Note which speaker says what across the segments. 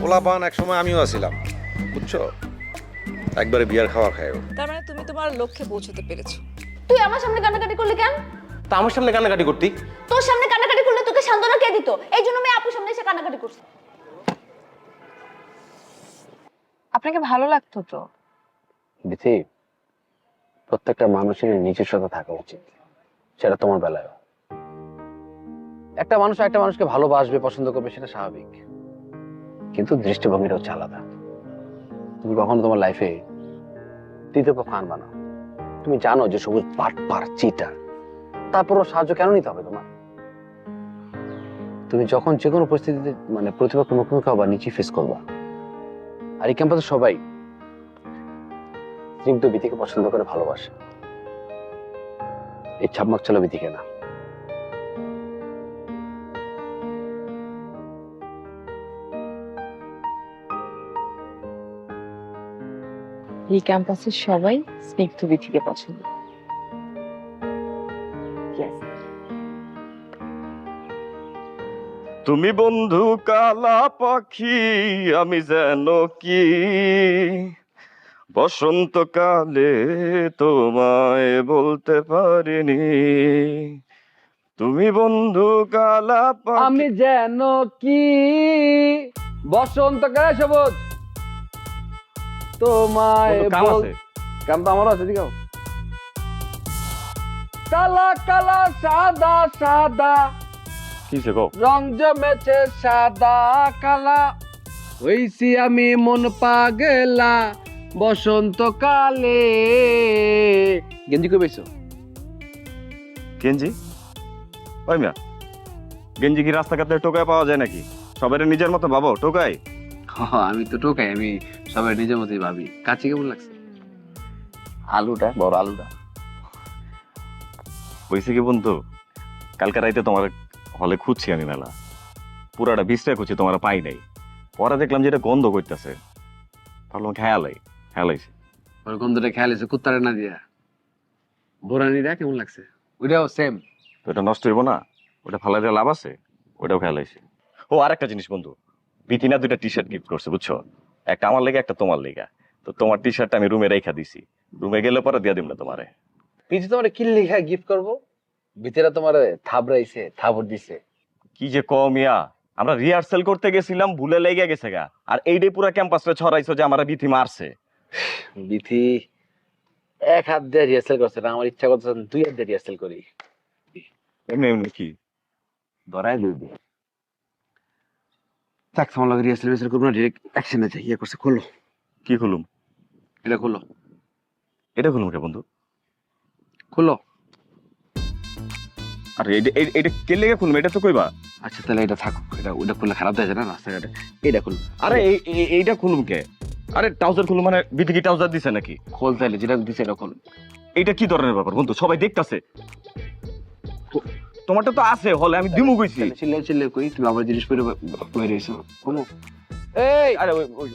Speaker 1: পোলাপান এক সময় আমিও আছিলাম বুঝছ? একবারে বিয়ার খাওয়া খায়ও।
Speaker 2: তার মানে তুমি তোমার লক্ষ্যে পৌঁছতে পেরেছ।
Speaker 3: তুই আমার সামনে কান্নাকাটি করলি কেন?
Speaker 4: তা আমার সামনে কান্নাকাটি করতি?
Speaker 3: তোর সামনে কান্নাকাটি করলে তোকে সান্ত্বনা কে দিত? এই জন্য আমি আপুর সামনে এসে কান্নাকাটি করছি।
Speaker 5: আপনাকে ভালো লাগতো তো?
Speaker 6: বিথি প্রত্যেকটা মানুষের নিজস্বতা থাকা উচিত সেটা তোমার বেলায় একটা মানুষ একটা মানুষকে ভালোবাসবে পছন্দ করবে সেটা স্বাভাবিক। কিন্তু দৃষ্টিভঙ্গিটা হচ্ছে আলাদা। তুমি কখনো তোমার লাইফে তৃতীয় পক্ষ আনবা না। তুমি জানো যে সবুজ পাট পার চিটার। তারপরও সাহায্য কেন নিতে হবে তোমার? তুমি যখন যে কোনো পরিস্থিতিতে মানে প্রতিপক্ষ মুখোমুখি হবা নিচে ফেস করবা। আর এই ক্যাম্পাসে সবাই স্নিগ্ধ বিধিকে পছন্দ করে ভালোবাসে। এই ছাপমাক চলো বিধিকে না।
Speaker 5: এই ক্যাম্পাসের সবাই স্নিগ্ধ বিথিকে পছন্দ।
Speaker 7: তুমি বন্ধু কালা পাখি আমি যেন কি? বসন্তকালে তোমায় বলতে পারিনি। তুমি বন্ধু কালা পাখি।
Speaker 6: আমি যেন কি? বসন্তকালে সবুজ। তোমায় বল কাম তো আমারও আছে দিকে কালা কালা সাদা সাদা।
Speaker 7: কিসে গো
Speaker 6: রং জমেছে সাদা কালা। হইছি আমি মন পাগলা বসন্তকালে গেঞ্জি কই পাইছো?
Speaker 7: গেঞ্জি? ওই মিয়া গেঞ্জি কি রাস্তাঘাটে টোকায় পাওয়া যায় নাকি? সবাই নিজের মতো ভাবো টোকাই
Speaker 6: আমি তো টোকাই আমি সবাই নিজের মতোই ভাবি। কাছে কেমন লাগছে? আলুটা বড় আলুটা।
Speaker 7: হয়েছে কি বন্ধু কালকে রাইতে তোমার হলে খুঁজছি আমি মেলা। পুরাটা বিশ্রায় খুঁজছি তোমার পাই নাই। পরে দেখলাম যে এটা গন্ধ করতেছে। ভাবলাম খেয়ালাই খেয়ালাইছে
Speaker 6: ওর গন্ধটা খেয়াল হয়েছে কুত্তারে না দিয়া। বোরানিটা কেমন লাগছে? ওইটাও সেম
Speaker 7: তো এটা নষ্ট হইব না ওটা ফালাই দেওয়া লাভ আছে? ওটাও খেয়াল হয়েছে ও আরেকটা জিনিস বন্ধু বিতিনা দুইটা টি শার্ট গিফট করছে বুঝছ? একটা আমার লেগে একটা তোমার লেগা। তো তোমার টি শার্টটা আমি রুমে রেখা দিছি। রুমে গেলে পরে দিয়ে দিম না তোমারে।
Speaker 6: পিছি তোমার কি লিখা গিফট করব? ভিতরে তোমার থাবড়াইছে থাবড় দিছে।
Speaker 7: কি যে কমিয়া আমরা রিহার্সেল করতে গেছিলাম ভুলে লেগে গেছে গা। আর এইটাই পুরো ক্যাম্পাসে ছড়াইছো যে আমার বিথি মারছে।
Speaker 6: বিথি এক হাত দিয়ে রিহার্সেল করছে না আমার ইচ্ছা করছে দুই হাত দিয়ে রিহার্সেল করি।
Speaker 7: এমনি এমনি কি?
Speaker 6: ধরাই দুই দিয়ে থাক তোমার লগে রিহার্সেল রিহার্সেল করব না ডিরেক্ট অ্যাকশনে যাই ইয়ে করছে খোলো
Speaker 7: কি খুলুম?
Speaker 6: এটা খোলো
Speaker 7: এটা খুলুম কে বন্ধু?
Speaker 6: খোলো
Speaker 7: আর এইটা এই- এইটা কে লেগে খুলুম এটা তো কইবা?
Speaker 6: আচ্ছা তাহলে এটা থাকো এটা ওটা খুললে খারাপ দেখা যায় না রাস্তাঘাটে? এটা খুলো
Speaker 7: আরে এই- এই- এইটা খুলুম কে? আরে ট্রাউজার খুলুম মানে বিথি কি ট্রাউজার দিছে নাকি?
Speaker 6: খোল তাহলে যেটা দিছে এটা খোল।
Speaker 7: এইটা কি ধরনের ব্যাপার বন্ধু? সবাই দেখতাছে। তোমারটা তো আছে হলে আমি দিমু কইছি।
Speaker 6: চিল্লে চিল্লে কই তুমি আমার জিনিস পরে বাইরে এসো খোলো এই!
Speaker 7: আরে ওই।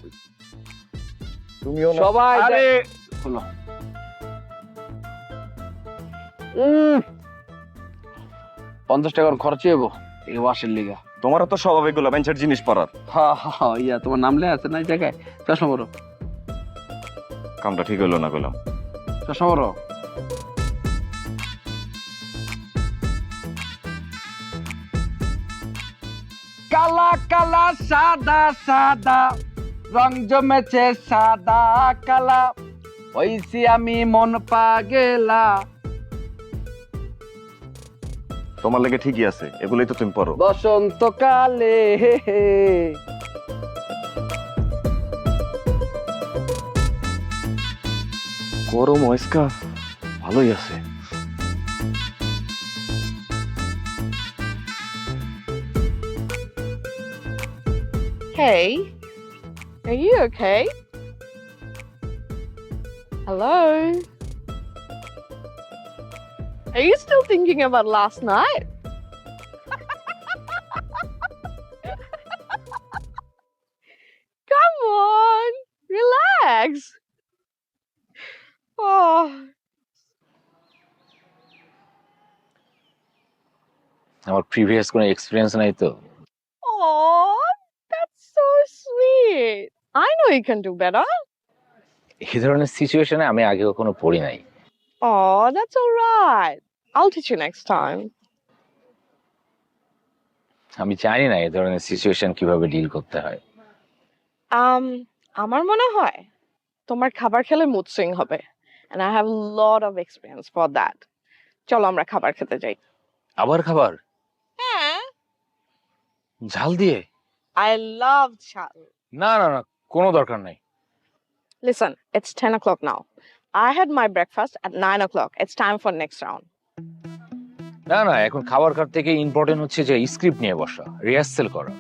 Speaker 7: তুমিও না।
Speaker 6: সবাই
Speaker 7: আরে!
Speaker 6: খোলো উম, পঞ্চাশ টাকার খরচ হইব এই ওয়াশের লিগা।
Speaker 7: তোমারও তো স্বভাব এগুলো বেঞ্চের জিনিস পরার।
Speaker 6: হা হা হা, ইয়া তোমার নাম লেখা আছে না এই জায়গায়? চশমা বড়
Speaker 7: কামটা ঠিক হইল না কইলাম।
Speaker 6: চশমা বড় কালা কালা সাদা সাদা রং জমেছে সাদা কালা। হইছি আমি মন পাগেলা।
Speaker 7: তোমার লেগে ঠিকই আছে এগুলোই তো তুমি পড়ো।
Speaker 6: বসন্তকালে হে হে।
Speaker 7: গরম ওয়েস্কা ভালোই আছে।
Speaker 5: Hey Are you okay? Hello? Are you still thinking about last night? Come on, relax. Oh,
Speaker 6: আমার প্রিভিয়াস কোনো এক্সপিরিয়েন্স নাই তো
Speaker 5: oh, that's so sweet. I know you can do better.
Speaker 6: এই ধরনের সিচুয়েশনে আমি আগে কখনো পড়ি নাই
Speaker 5: Oh, that's all right. I'll teach you next time.
Speaker 6: আমি জানি না এই ধরনের সিচুয়েশন কীভাবে ডিল করতে হয়
Speaker 5: Um, আমার মনে হয় তোমার খাবার খেলে মুড সুইং হবে and I have a lot of experience for that. চলো আমরা খাবার খেতে যাই
Speaker 6: আবার খাবার
Speaker 5: হ্যাঁ
Speaker 6: ঝাল দিয়ে
Speaker 5: I love ঝাল
Speaker 6: না না না কোনো দরকার নাই।
Speaker 5: Listen it's ten o'clock now I had my breakfast at nine o'clock it's time for next round
Speaker 6: না না এখন খাবার কার থেকে ইম্পর্টেন্ট হচ্ছে যে স্ক্রিপ্ট নিয়ে বসা রিহার্সেল করো।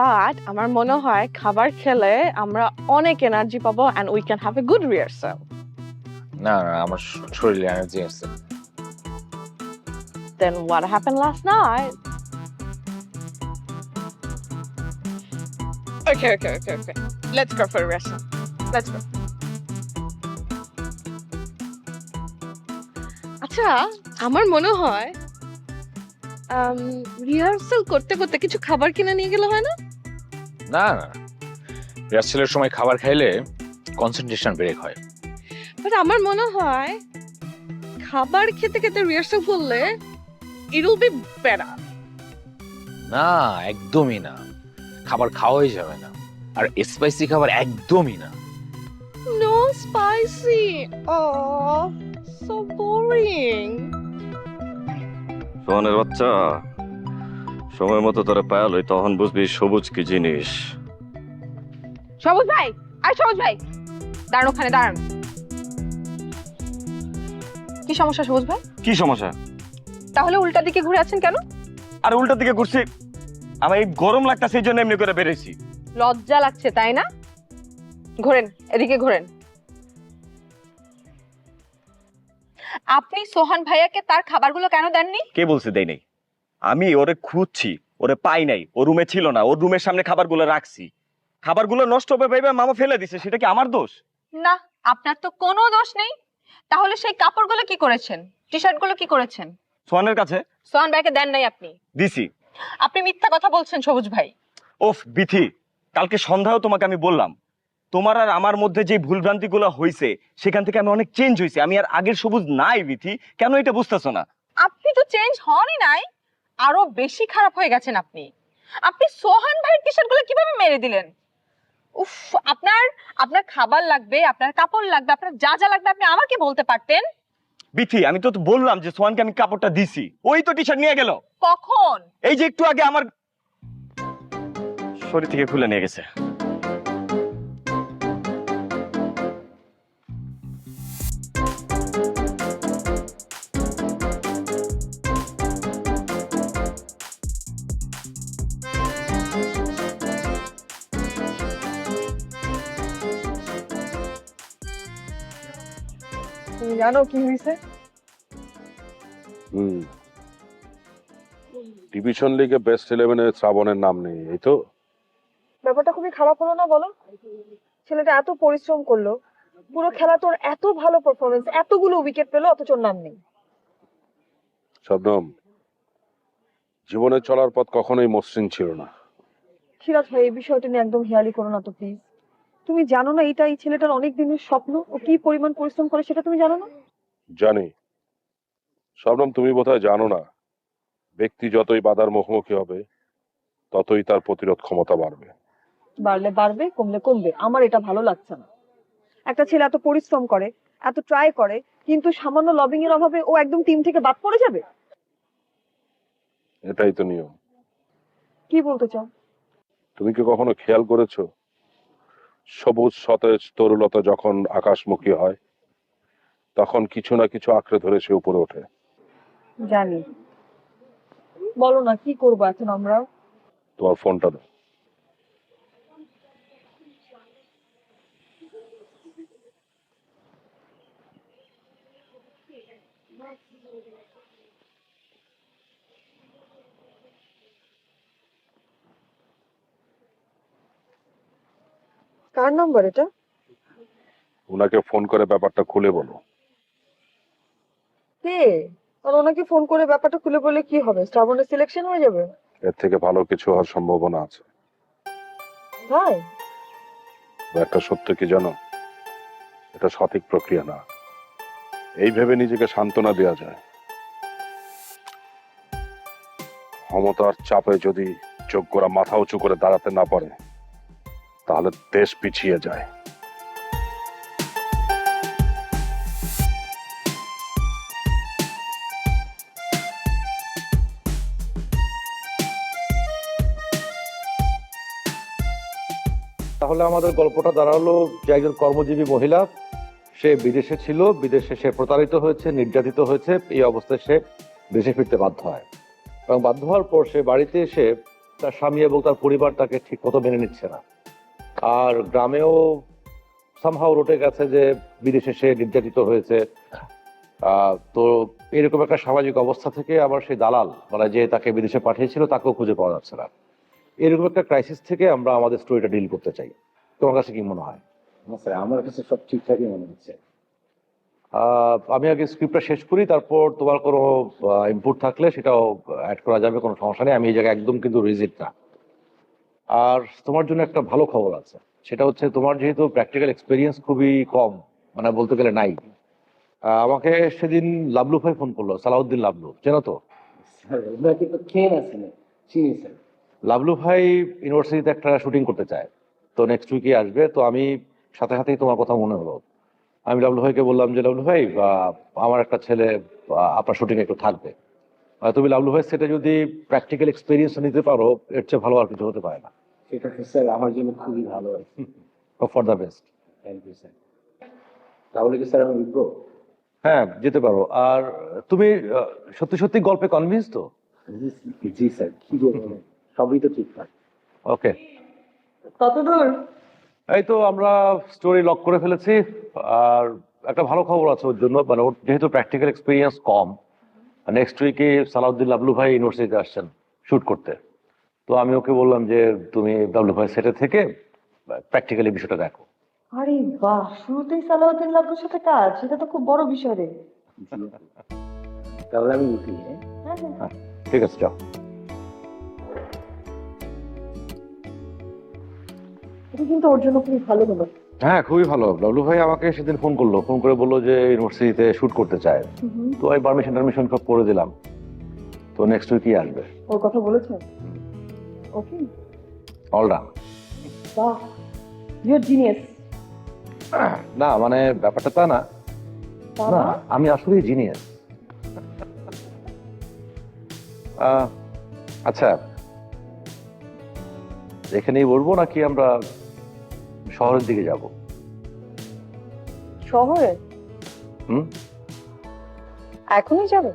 Speaker 5: বাট আমার মনে হয় খাবার খেলে আমরা অনেক এনার্জি পাবো and we can have a good rehearsal
Speaker 6: না না আমার শরীরে এনার্জি আছে।
Speaker 5: Then what happen last night Okay, okay, okay, okay. Let's go for a rehearsal. Let's go. আচ্ছা আমার মনে হয় রিহার্সাল করতে করতে কিছু খাবার কিনে নিয়ে গেলে হয় না
Speaker 6: না না রিহার্সেলের সময় খাবার খাইলে কনসেন্ট্রেশন ব্রেক হয়
Speaker 5: বাট আমার মনে হয় খাবার খেতে খেতে রিহার্সাল করলে ইট উইল বি বেটার
Speaker 6: না একদমই না খাবার খাওয়াই যাবে না। আর স্পাইসি খাবার একদমই না।
Speaker 5: No spicy oh so boring
Speaker 7: সোহানের বাচ্চা সময় মতো তোরা পায়াল হই তখন বুঝবি সবুজ কি জিনিস।
Speaker 2: সবুজ ভাই! আর সবুজ ভাই! দাঁড়ান ওখানে দাঁড়ান। কি সমস্যা সবুজ ভাই?
Speaker 7: কি সমস্যা?
Speaker 2: তাহলে উল্টা দিকে ঘুরে আছেন কেন?
Speaker 7: আর উল্টা দিকে ঘুরছি। আমার এই গরম লাগটা সেই জন্য এমনি করে বেরিয়েছি
Speaker 2: লজ্জা লাগছে তাই না? ঘোরেন এদিকে ঘোরেন। আপনি সোহান ভাইয়াকে তার খাবারগুলো কেন দেননি?
Speaker 7: কে বলছে দেই নাই? আমি ওরে খুঁজছি ওরে পাই নাই ও রুমে ছিল না ওর রুমের সামনে খাবারগুলো রাখছি। খাবারগুলো নষ্ট হবে ভেবে মামা ফেলে দিছে সেটা কি আমার দোষ?
Speaker 2: না আপনার তো কোনো দোষ নেই। তাহলে সেই কাপড়গুলো কি করেছেন? টি শার্টগুলো কি করেছেন?
Speaker 7: সোহানের কাছে?
Speaker 2: সোহান ভাইকে দেন নাই আপনি?
Speaker 7: দিছি।
Speaker 2: আপনি মিথ্যা কথা বলছেন সবুজ ভাই।
Speaker 7: ওফ বিথি কালকে সন্ধ্যাও তোমাকে আমি বললাম তোমার আর আমার মধ্যে যে ভুলভ্রান্তিগুলো হয়েছে সেখান থেকে আমি অনেক চেঞ্জ হয়েছে আমি আর আগের সবুজ নাই বিথি। কেন এটা বুঝতেছো না?
Speaker 2: আপনি তো চেঞ্জ হনই নাই আরও বেশি খারাপ হয়ে গেছেন আপনি। আপনি সোহান ভাইয়ের টি শার্টগুলো কীভাবে মেরে দিলেন? উফ আপনার আপনার খাবার লাগবে আপনার কাপড় লাগবে আপনার যা যা লাগবে আপনি আমাকে বলতে পারতেন?
Speaker 7: বিথি আমি তো বললাম যে সোহানকে আমি কাপড়টা দিছি। ওই তো টি শার্ট নিয়ে গেল।
Speaker 2: কখন?
Speaker 7: এই যে একটু আগে আমার শরীর থেকে খুলে নিয়ে গেছে।
Speaker 5: জানো কি হয়েছে
Speaker 8: হুম। ডিভিশন লিগে বেস্ট ইলেভেনে শ্রাবণের নাম নেই এই তো?
Speaker 9: ব্যাপারটা খুবই খারাপ হলো না বলো? ছেলেটা এত পরিশ্রম করল পুরো খেলা তোর এত ভালো পারফরমেন্স এতগুলো উইকেট পেল অথচ নাম নেই।
Speaker 8: শবনম জীবনে চলার পথ কখনোই মসৃণ ছিল না।
Speaker 9: সিরাজ ভাই এই বিষয়টা নিয়ে একদম হেয়ালি করো না তো প্লিজ তুমি জানো না এটা এই ছেলেটার অনেক দিনের স্বপ্ন? ও কি পরিমাণ পরিশ্রম করে সেটা তুমি জানো না?
Speaker 8: জানি। শবনম তুমি বোধহয় জানো না। ব্যক্তি যতই বাধার মুখোমুখি হবে ততই তার প্রতিরোধ ক্ষমতা বাড়বে।
Speaker 9: বাড়লে বাড়বে কমলে কমবে। আমার এটা ভালো লাগছে না। একটা ছেলে এত পরিশ্রম করে এত ট্রাই করে কিন্তু সামান্য লবিং এর অভাবে ও একদম টিম থেকে বাদ পড়ে যাবে?
Speaker 8: এটাই তো নিয়ম।
Speaker 9: কি বলতে চাও?
Speaker 8: তুমি কি কখনো খেয়াল করেছ সবুজ সতেজ তরুলতা যখন আকাশমুখী হয় তখন কিছু না কিছু আঁকড়ে ধরে সে উপরে ওঠে।
Speaker 9: জানি। বলো না কি করব এখন আমরা
Speaker 8: তোমার ফোনটা দাও।
Speaker 9: কার নাম্বার এটা?
Speaker 8: ওনাকে ফোন করে ব্যাপারটা খুলে বলো।
Speaker 9: কে? আর ওনাকে ফোন করে ব্যাপারটা খুলে বললে কি হবে? শ্রাবণের সিলেকশন হয়ে যাবে?
Speaker 8: এর থেকে ভালো কিছু হওয়ার সম্ভাবনা আছে।
Speaker 9: ভাই।
Speaker 8: একটা সত্য কি জানো? এটা সঠিক প্রক্রিয়া না। এই ভেবে নিজেকে সান্ত্বনা দেওয়া যায়। ক্ষমতার চাপে যদি যোগ্যরা মাথা উঁচু করে দাঁড়াতে না পারে তাহলে দেশ পিছিয়ে যায়।
Speaker 1: তাহলে আমাদের গল্পটা দাঁড়াল যে একজন কর্মজীবী মহিলা, সে বিদেশে ছিল, বিদেশে সে প্রতারিত হয়েছে, নির্যাতিত হয়েছে, এই অবস্থায় সে দেশে ফিরতে বাধ্য হয়। এবং বাধ্য হওয়ার পর সে বাড়িতে এসে তার স্বামী এবং তার পরিবার তাকে ঠিক মতো মেনে নিচ্ছে না। আর গ্রামেও সামহাও রটে গেছে যে বিদেশে সে নির্যাতিত হয়েছে। তো এরকম একটা সামাজিক অবস্থা থেকে আবার সেই দালাল মানে যে তাকে বিদেশে পাঠিয়েছিল তাকেও খুঁজে পাওয়া যাচ্ছে না। এরকম একটা ক্রাইসিস থেকে আমরা আমাদের স্টোরিটা ডিল করতে চাই। তোমার কাছে কি মনে হয়?
Speaker 6: আমার কাছে সব ঠিকঠাকই মনে হচ্ছে।
Speaker 1: আমি আগে স্ক্রিপ্টটা শেষ করি তারপর তোমার কোনো ইনপুট থাকলে সেটাও অ্যাড করা যাবে কোনো সমস্যা নেই। আমি এই জায়গায় একদম কিন্তু রিজিট না। আর তোমার জন্য একটা ভালো খবর আছে। সেটা হচ্ছে তোমার যেহেতু প্র্যাকটিক্যাল এক্সপিরিয়েন্স খুবই কম মানে বলতে গেলে নাই। আমাকে সেদিন লাবলু ভাই ফোন করল সালাউদ্দিন লাবলু চেনো তো? লাবলু ভাই ইউনিভার্সিটিতে একটা শুটিং করতে চায় তো নেক্সট উইকে আসবে তো আমি সাথে সাথেই তোমার কথা মনে হলো। আমি লাবলু ভাইকে বললাম যে লাবলু ভাই আমার একটা ছেলে আপনার শুটিং একটু থাকবে। তুমি লাবলু ভাই সেটা যদি প্র্যাকটিক্যাল এক্সপিরিয়েন্স নিতে পারো এর চেয়ে ভালো আর কিছু হতে পারে না।
Speaker 6: সেটা স্যার আমার জন্য খুবই ভালো।
Speaker 1: For the best
Speaker 6: thank you sir তাহলে কি স্যার আমি উঠবো?
Speaker 1: হ্যাঁ যেতে পারো। আর তুমি সত্যি সত্যি গল্পে কনভিন্স তো?
Speaker 6: জি স্যার কি বলব? সবই তো ঠিকঠাক।
Speaker 1: ওকে
Speaker 9: কতদূর
Speaker 1: এই তো আমরা স্টোরি লক করে ফেলেছি। আর একটা ভালো খবর আছে ওর জন্য মানে ওর যেহেতু প্র্যাকটিক্যাল এক্সপিরিয়েন্স কম নেক্সট উইকে সালাউদ্দিন লাবলু ভাই ইউনিভার্সিটিতে আসছেন শুট করতে। তো আমি ওকে বললাম যে তুমি লাবলু ভাই সেটে থেকে প্র্যাকটিক্যালি বিষয়টা দেখো।
Speaker 9: আরে বাহ শুরুতেই সালাউদ্দিন লাবুর সাথে কাজ সেটা তো খুব বড় বিষয় রে।
Speaker 6: তাহলে আমি উঠি হ্যাঁ
Speaker 9: হ্যাঁ। হ্যাঁ
Speaker 1: ঠিক আছে যাও।
Speaker 9: এটা কিন্তু ওর জন্য খুবই ভালো হলো।
Speaker 1: হ্যাঁ খুবই ভালো। লাবলু ভাই আমাকে সেদিন ফোন করল। ফোন করে বলল যে ইউনিভার্সিটিতে শুট করতে চায়। তো আমি পারমিশন টারমিশন সব করে দিলাম। তো নেক্সট উইকই আসবে।
Speaker 9: ওর কথা বলেছেন ওকে
Speaker 1: অল ডান
Speaker 9: বাহ ইউর জিনিয়াস
Speaker 1: না মানে ব্যাপারটা তা না। না আমি আসলেই জিনিয়াস আচ্ছা। এখানেই বলব নাকি আমরা শহরের দিকে যাব।
Speaker 9: শহরে?
Speaker 1: হুম?
Speaker 9: এখনই যাবে?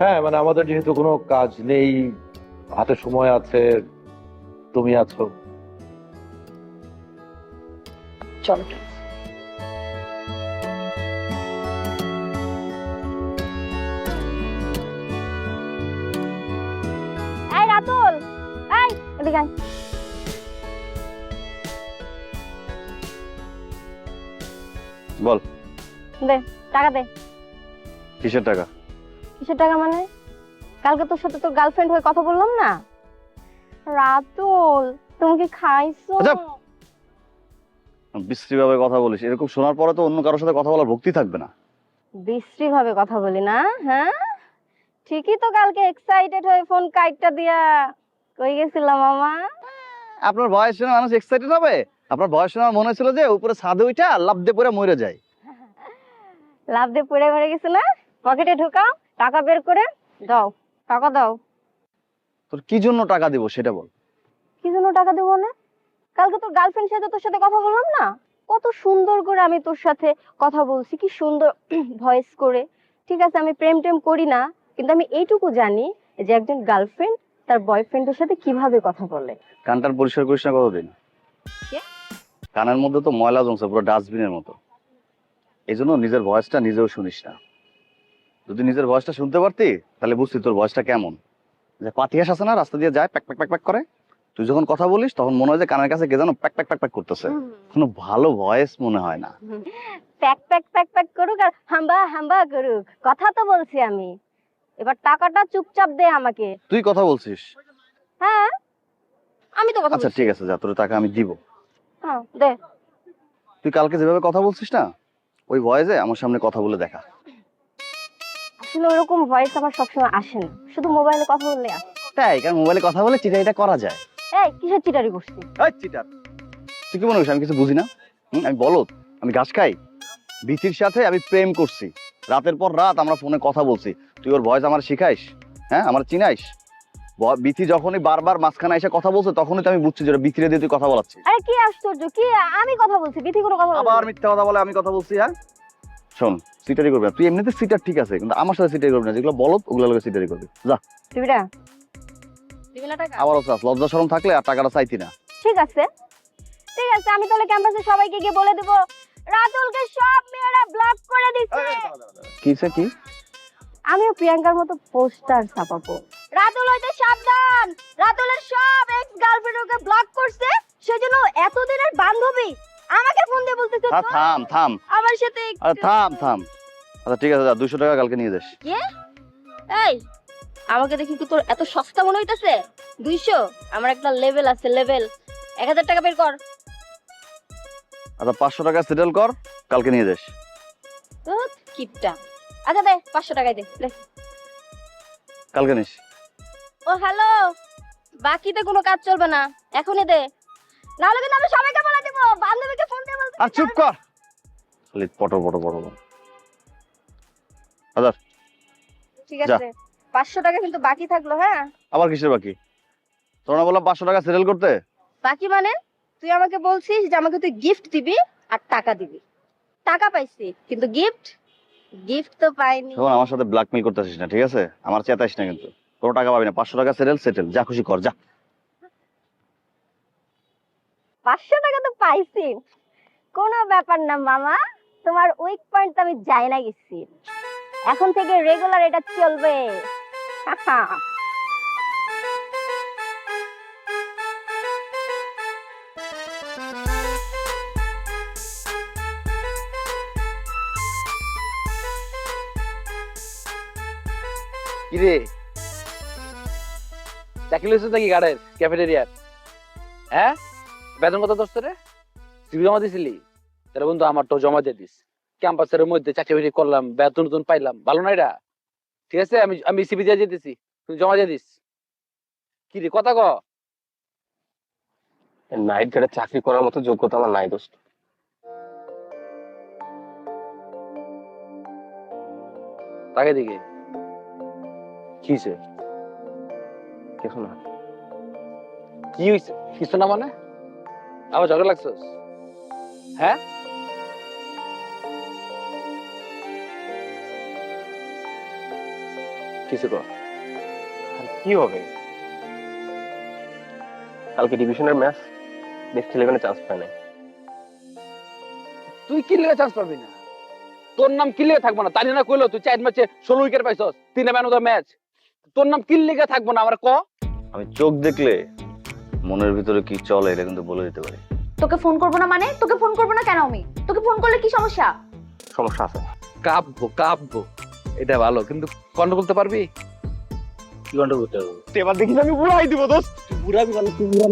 Speaker 1: হ্যাঁ মানে আমাদের যেহেতু কোনো কাজ নেই হাতে সময় আছে তুমি আছো।
Speaker 9: চলো
Speaker 3: এই রাতুল এই এদিকে দে টাকা দে।
Speaker 7: কিসের টাকা?
Speaker 3: কিসের টাকা মানে? কালকে তোর সাথে তোর গার্লফ্রেন্ড হয়ে কথা বললাম না? রাতুল তুমি কি খাইছো?
Speaker 7: আচ্ছা। বিশ্রী ভাবে কথা বলিস এরকম শোনার পরে তো অন্য কারোর সাথে কথা বলার ভক্তি থাকবে না।
Speaker 3: বিশ্রী ভাবে কথা বলি না হ্যাঁ? ঠিকই তো কালকে এক্সাইটেড হয়ে ফোন কাইটটা দিয়া। কই গেছিলাম মামা?
Speaker 7: আপনার বয়স শুনে মানুষ এক্সাইটেড হবে। আপনার ভয়েস শুনে আমার মনে হয়েছিল যে উপরে ছাদে উঠা লাভ দিয়ে পরে মরে যায়।
Speaker 3: লাভ দিয়ে পড়ে মরে গেছে না? পকেটে ঢোকাও টাকা বের করে দাও টাকা দাও।
Speaker 7: তোর কি জন্য টাকা দিব সেটা বল।
Speaker 3: কি জন্য টাকা দেবো না কালকে তোর গার্লফ্রেন্ড সাথে তোর সাথে কথা বললাম না? কত সুন্দর করে আমি তোর সাথে কথা বলছি কি সুন্দর ভয়েস করে। ঠিক আছে আমি প্রেম টেম করি না কিন্তু আমি এইটুকু জানি যে একজন গার্লফ্রেন্ড তার বয়ফ্রেন্ডের সাথে কীভাবে কথা বলে।
Speaker 7: কানটার পরিষ্কার করিস না কতদিন? কানের মধ্যে তো ময়লা জমছে পুরো ডাস্টবিনের মতো। এই জন্য নিজের ভয়েসটা নিজেও শুনিস না। যদি নিজের ভয়েসটা শুনতে পারতি তাহলে বুঝতি তোর ভয়েসটা কেমন। যে পাতিয়াস আছে না রাস্তা দিয়ে যায় প্যাক প্যাক প্যাক প্যাক করে।
Speaker 10: তুই যখন কথা বলিস তখন মনে হয় যে কানের কাছে কে যেন প্যাক প্যাক প্যাক প্যাক করতেছে। কোনো ভালো ভয়েস মনে হয় না।
Speaker 3: প্যাক প্যাক প্যাক প্যাক করুক আর হাম্বা হাম্বা করুক। কথা তো বলছি আমি। এবার টাকাটা চুপচাপ দে আমাকে।
Speaker 10: তুই কথা বলছিস?
Speaker 3: হ্যাঁ। আমি তো কথা
Speaker 10: আচ্ছা ঠিক আছে যা তোর টাকা আমি দিব।
Speaker 3: হ্যাঁ দে।
Speaker 10: তুই কালকে যেভাবে কথা বলছিস না ওই ভয়েসে আমার সামনে কথা বলে দেখা।
Speaker 3: আসলে ওরকম ভয়েস আমার সবসময় আসে না। শুধু মোবাইলে কথা বললে আসে।
Speaker 10: তাই? কারণ মোবাইলে কথা বলে চিটাইটা করা যায়।
Speaker 3: এই কিসের চিটারি করছিস?
Speaker 10: এই চিটার। তুই কি মনে করিস আমি কিছু বুঝি না? হুম, আমি বলত আমি ঘাস খাই। বিথির সাথে আমি প্রেম করছি। রাতের পর রাত আমরা ফোনে কথা বলছি। তুই ওর ভয়েস আমার শিখাইস? হ্যাঁ আমার চিনাইস? বিথি যখনই বারবার মাঝখানে এসে কথা বলছে তখনই তো আমি বুঝছি যে বিথিরে দিয়ে তুই কথা বলাচ্ছিস।
Speaker 3: আরে কি আশ্চর্য কি আমি কথা বলছি বিথি কোনো কথা বলে
Speaker 10: আবার মিথ্যা কথা বলে আমি কথা বলছি হ্যাঁ? শোন সিটারি করবি তুই এমনিতে সিটার ঠিক আছে কিন্তু আমার সাথে সিটারি করবি না। যেগুলো বলত ওগুলো লোকে সিটারি করবি। যা।
Speaker 3: টাকা?
Speaker 10: আবারও চাস লজ্জা শরম থাকলে আর টাকাটা চাইতি না।
Speaker 3: ঠিক আছে। ঠিক আছে আমি তাহলে ক্যাম্পাসে সবাইকে গিয়ে বলে দেব। রাতুলকে সব মেয়েরা ব্লক করে দিচ্ছে।
Speaker 10: কিসে কি?
Speaker 3: আমিও প্রিয়াঙ্কার মতো পোস্টার ছাপাবো। রাতুল হইতে সাবধান! রাতুলের সব এক্স গার্লফ্রেন্ড ওকে ব্লক করছে সেজন্য এতদিনের বান্ধবী আমাকে ফোন দিয়ে বলতেছে
Speaker 10: হ্যাঁ, থাম থাম।
Speaker 3: আমার সাথে
Speaker 10: আরে থাম থাম। আচ্ছা ঠিক আছে যা দুশো টাকা কালকে নিয়ে যাস।
Speaker 3: এই আমাকে দেখি কি তোর এত সস্তা মনে হইতাছে? দুইশো? আমার একটা লেভেল আছে লেভেল এক হাজার টাকা বের কর।
Speaker 10: আচ্ছা পাঁচশো টাকা সেটেল কর কালকে নিয়ে যাস।
Speaker 3: কিপটা। আচ্ছা দে পাঁচশো টাকায় দে।
Speaker 10: কালকে নিস।
Speaker 3: ও হ্যালো। বাকিতে কোনো কাজ চলবে না এখনই দে। নাহলে কিন্তু আমি সবাইকে বলে দেবো বান্ধবীকে ফোন দিয়ে
Speaker 10: আর চুপ কর। খালি পটর পটর পটর পটর। হাজার
Speaker 3: ঠিক আছে পাঁচশো টাকা কিন্তু বাকি থাকল হ্যাঁ?
Speaker 10: আবার কিসের বাকি? তোর না বললাম পাঁচশো টাকা সেটেল করতে?
Speaker 3: বাকি মানে? তুই আমাকে বলছিস যে আমাকে তুই গিফট দিবি আর টাকা দিবি। টাকা পাইছি কিন্তু গিফট গিফট তো পাইনি।
Speaker 10: শোন আমার সাথে ব্ল্যাকমেল করতেছিস না ঠিক আছে? আমার চেতাইস না কিন্তু। কোনো টাকা পাবি না পাঁচশো টাকা সেটেল সেটেল যা খুশি কর যা।
Speaker 3: পাঁচশো টাকা তো পাইছি। কোনো ব্যাপার না মামা। তোমার উইক পয়েন্ট আমি যাই না গেছি। এখন থেকে রেগুলার এটা চলবে।
Speaker 11: কিরে? চাকরি লইছিস নাকি গাড়ের? ক্যাফেটেরিয়ার হ্যাঁ? বেতন কত দোস্ত রে? তুই জমা দিছিলি? তাহলে বন্ধু আমার তো জমা দিয়ে দিস। ক্যাম্পাসের মধ্যে চাকরি বাকরি করলাম বেতন পাইলাম ভালো না এটা? ঠিক আছে আমি আমি সিবি দিয়ে যেতেছি তুই জমা দিয়ে দিস। কি রে কথা ক।
Speaker 4: নাইট গার্ডে চাকরি করার মতো যোগ্যতা আমার নাই দোস্ত।
Speaker 11: তাকে দিকে
Speaker 4: কিছু না।
Speaker 11: কি হয়েছে কিছু না মানে? আবার ঝগড়া লাগছস হ্যাঁ? কিছু কর।
Speaker 4: কি হবে? কালকে ডিভিশনের ম্যাচ নেক্সট ইলেভেনে চান্স পায় নাই।
Speaker 11: তুই কি লেগে চান্স পাবি না? তোর নাম কি লেগে থাকব না। তাই না কইলো তুই চার ম্যাচে ষোলো উইকেট পাইছস তিন ম্যান অফ দ্য ম্যাচ তোর নাম কি লেগে থাকব না? আমার ক?
Speaker 10: আমি চোখ দেখলে মনের ভিতরে কি চলে এটা কিন্তু বলে দিতে পারি।
Speaker 12: তোকে ফোন করব না মানে? তোকে ফোন করব না কেন আমি? তোকে ফোন করলে কি সমস্যা?
Speaker 4: সমস্যা আছে।
Speaker 11: কাঁপবো কাঁপবো। এটা ভালো কিন্তু কন্ট্রোল করতে পারবি? কি কন্ট্রোল করতে পারব
Speaker 4: এবার দেখিস আমি বুড়াই দিব দোস্ত।
Speaker 11: বুড়াবি ভালো তুই বুড়া